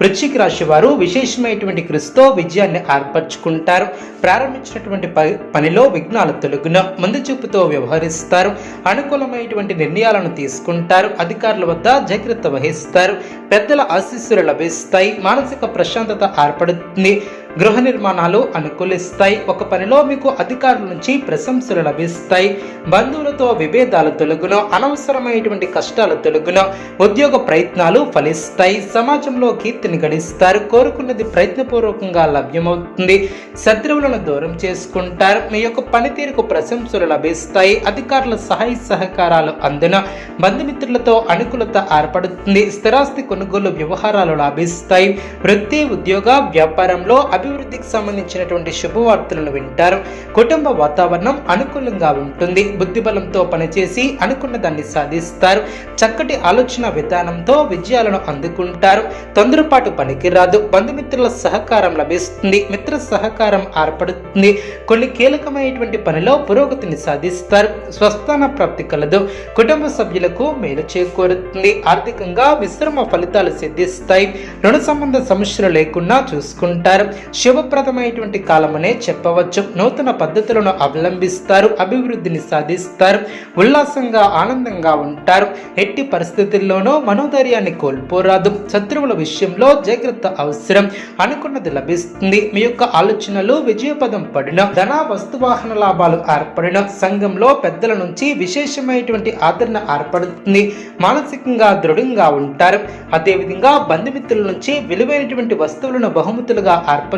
వృశ్చిక రాశి వారు విశేషమైనటువంటి కృషితో విజయాన్ని ఏర్పరచుకుంటారు ప్రారంభించినటువంటి పనిలో విఘ్నాలు తొలగున ముందు చూపుతో వ్యవహరిస్తారు. అనుకూలమైనటువంటి నిర్ణయాలను తీసుకుంటారు. అధికారుల వద్ద జాగ్రత్త వహిస్తారు. పెద్దల ఆశీస్సులు లభిస్తాయి. మానసిక ప్రశాంతత ఏర్పడుతుంది. గృహ నిర్మాణాలు అనుకూలిస్తాయి. ఒక పనిలో మీకు అధికారుల నుంచి ప్రశంసలు లభిస్తాయి. బంధువులతో విభేదాలు తొలగున అనవసరమైనటువంటి కష్టాలు తొలగున ఉద్యోగ ప్రయత్నాలు ఫలిస్తాయి. సమాజంలో కీర్తిని గడిస్తారు కోరుకున్నది ప్రయత్నపూర్వకంగా లభ్యమవుతుంది. శత్రువులను దూరం చేసుకుంటారు. మీ యొక్క పనితీరుకు ప్రశంసలు లభిస్తాయి. అధికారుల సహాయ సహకారాలు అందున. బంధుమిత్రులతో అనుకూలత ఏర్పడుతుంది. స్థిరాస్తి కొనుగోలు వ్యవహారాలు లాభిస్తాయి. వృత్తి ఉద్యోగ వ్యాపారంలో అభివృద్ధికి సంబంధించినటువంటి శుభవార్తలను వింటారు. కుటుంబ వాతావరణం అనుకూలంగా ఉంటుంది. బుద్ధిబలంతో పనిచేసి అనుకున్న దాన్ని సాధిస్తారు. చక్కటి ఆలోచన విధానంతో విజయాలను అందుకుంటారు. తొందరపాటు పనికిరాదు బంధుమిత్రుల సహకారం లభిస్తుంది. మిత్ర సహకారం ఏర్పడుతుంది. కొన్ని కీలకమైనటువంటి పనిలో పురోగతిని సాధిస్తారు. స్వస్థాన ప్రాప్తి కలదు. కుటుంబ సభ్యులకు మేలు చేకూరుతుంది. ఆర్థికంగా మిశ్రమ ఫలితాలు సిద్ధిస్తాయి. రుణ సంబంధ సమస్యలు లేకుండా చూసుకుంటారు. శుభప్రదమైనటువంటి కాలమనే చెప్పవచ్చు. నూతన పద్ధతులను అవలంబిస్తారు అభివృద్ధిని సాధిస్తారు ఉల్లాసంగా ఆనందంగా ఉంటారు. ఎట్టి పరిస్థితుల్లోనూ మనోధైర్యాన్ని కోల్పోరాదు. శత్రువుల విషయంలో జాగ్రత్త అవసరం. అనుకున్నది లభిస్తుంది. మీ యొక్క ఆలోచనలు విజయపదం పడిన ధన వస్తువాహన లాభాలు ఏర్పడిన సంఘంలో పెద్దల నుంచి విశేషమైనటువంటి ఆదరణ ఏర్పడుతుంది. మానసికంగా దృఢంగా ఉంటారు. అదేవిధంగా బంధుమిత్రుల నుంచి విలువైనటువంటి వస్తువులను బహుమతులుగా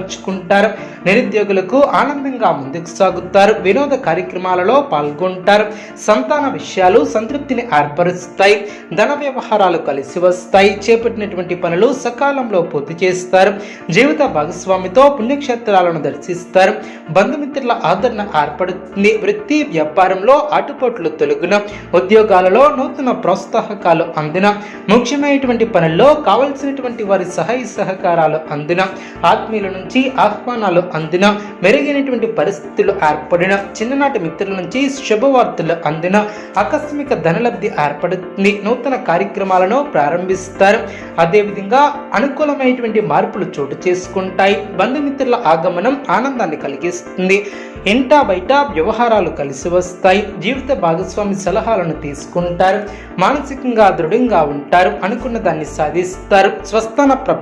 ఏర్పరచుకుంటారు నిరుద్యోగులకు ఆనందంగా ముందుకు సాగుతారు. వినోద కార్యక్రమాలలో పాల్గొంటారు. సంతాన విషయాలు సంతృప్తిని ఏర్పరుస్తాయి. ధన వ్యవహారాలు కలిసి వస్తాయి. చేపట్టినటువంటి పనులు సకాలంలో పూర్తి చేస్తారు. జీవిత భాగస్వామితో పుణ్యక్షేత్రాలను దర్శిస్తారు. బంధుమిత్రుల ఆదరణ ఏర్పడుతుంది. వృత్తి వ్యాపారంలో ఆటుపోట్లు తొలగిన ఉద్యోగాలలో నూతన ప్రోత్సాహకాలు అందిన ముఖ్యమైనటువంటి పనుల్లో కావలసినటువంటి వారి సహాయ సహకారాలు అందిన ఆత్మీయుల నుంచి ఆహ్వానాలు అందిన మెరుగైనటువంటి పరిస్థితులు ఏర్పడిన చిన్ననాటి మిత్రుల నుంచి శుభవార్తలు అందిన ఆకస్మిక ధనలబ్ధి ఏర్పడుతుంది నూతన కార్యక్రమాలను ప్రారంభిస్తారు. అదేవిధంగా అనుకూలమైనటువంటి మార్పులు చోటు చేసుకుంటాయి. బంధుమిత్రుల ఆగమనం ఆనందాన్ని కలిగిస్తుంది. ఇంటా బయట వ్యవహారాలు కలిసి వస్తాయి. జీవిత భాగస్వామి సలహాలను తీసుకుంటారు. మానసికంగా దృఢంగా ఉంటారు. అనుకున్న దాన్ని సాధిస్తారు. స్వస్థాన ప్రాప్తి